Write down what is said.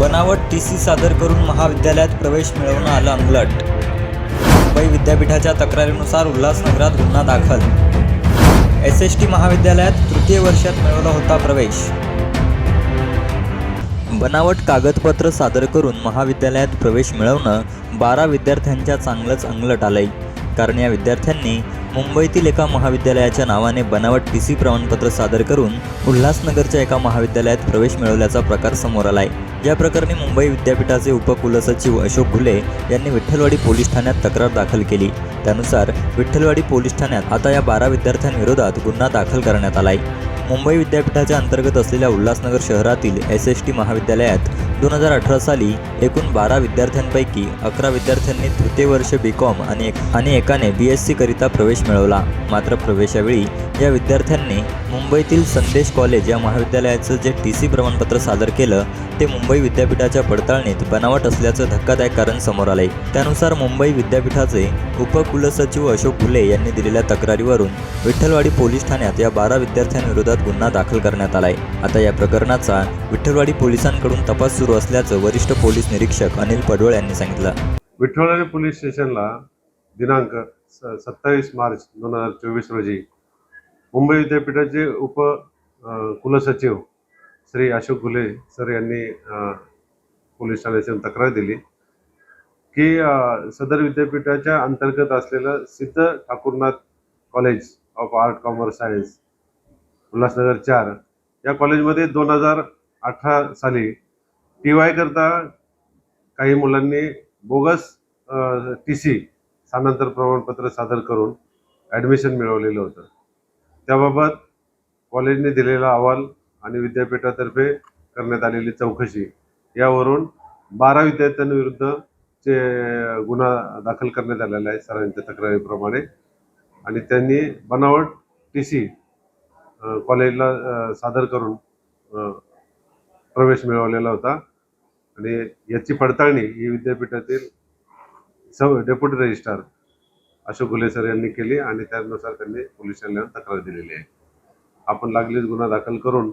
बनावट T C सादर करून महाविद्यालयात प्रवेश मिळवणं आलं अंगलट मुंबई विद्यापीठाच्या तक्रारीनुसार उल्हासनगरात गुन्हा दाखल. एस एस टी महाविद्यालयात तृतीय वर्षात मिळवला होता प्रवेश. बनावट कागदपत्र सादर करून महाविद्यालयात प्रवेश मिळवणं बारा विद्यार्थ्यांच्या चांगलंच अंगलट आलंय. कारण या विद्यार्थ्यांनी मुंबईतील एका महाविद्यालयाच्या नावाने बनावट टी सी प्रमाणपत्र सादर करून उल्हासनगरच्या एका महाविद्यालयात प्रवेश मिळवल्याचा प्रकार समोर आलाय. या प्रकरणी मुंबई विद्यापीठाचे उपकुलसचिव अशोक घुले यांनी विठ्ठलवाडी पोलीस ठाण्यात तक्रार दाखल केली. त्यानुसार विठ्ठलवाडी पोलीस ठाण्यात आता या बारा विद्यार्थ्यांविरोधात गुन्हा दाखल करण्यात आलाय. मुंबई विद्यापीठाच्या अंतर्गत असलेल्या उल्हासनगर शहरातील एस एस टी महाविद्यालयात दोन हजार अठरा साली एकूण बारा विद्यार्थ्यांपैकी अकरा विद्यार्थ्यांनी तृतीय वर्ष बी कॉम आणि एक आणि एकाने बी एस सीकरिता प्रवेश मिळवला. मात्र प्रवेशावेळी या विद्यार्थ्यांनी मुंबईतील संदेश कॉलेज या महाविद्यालयाचं जे टी सी प्रमाणपत्र सादर केलं ते मुंबई विद्यापीठाच्या पडताळणीत बनावट असल्याचं धक्कादायक कारण समोर आले त्यानुसार मुंबई विद्यापीठाचे उपकुलसचिव अशोक फुले यांनी दिलेल्या तक्रारीवरून विठ्ठलवाडी पोलीस ठाण्यात या बारा विद्यार्थ्यांविरोधात गुन्हा दाखल करण्यात आलाय. आता या प्रकरणाचा विठ्ठलवाडी पोलिसांकडून तपास सुरू असल्याचं वरिष्ठ पोलीस निरीक्षक अनिल पडवळ यांनी सांगितलं. विठ्ठलवाडी पोलीस स्टेशनला दिनांक स सत्तावीस मार्च दोन हजार चोवीस रोजी मुंबई विद्यापीठाचे उप कुलसचिव श्री अशोक घुले सर यांनी पोलीस ठाण्याची तक्रार दिली की सदर विद्यापीठाच्या अंतर्गत असलेलं Siddh Thakurnath college of art commerce science Ulhasnagar चार या कॉलेजमध्ये दोन हजार अठरा साली टी वाय करता काही मुलांनी बोगस टी सी स्थानांतर प्रमाणपत्र सादर करून ॲडमिशन मिळवलेलं होतं. त्याबाबत कॉलेजने दिलेला अहवाल आणि विद्यापीठातर्फे करण्यात आलेली चौकशी. यावरून बारा विद्यार्थ्यांविरुद्ध चे गुन्हा दाखल करण्यात आलेला आहे सरांच्या तक्रारीप्रमाणे. आणि त्यांनी बनावट टी सी कॉलेजला सादर करून प्रवेश मिळवलेला होता. आणि याची पडताळणी ही विद्यापीठातील सौ deputy registrar Ashok Ghule sir यांनी केली आणि त्यानुसार त्यांनी पोलिसांना तक्रार दिलेली आहे. आपण लागलीच गुन्हा दाखल करून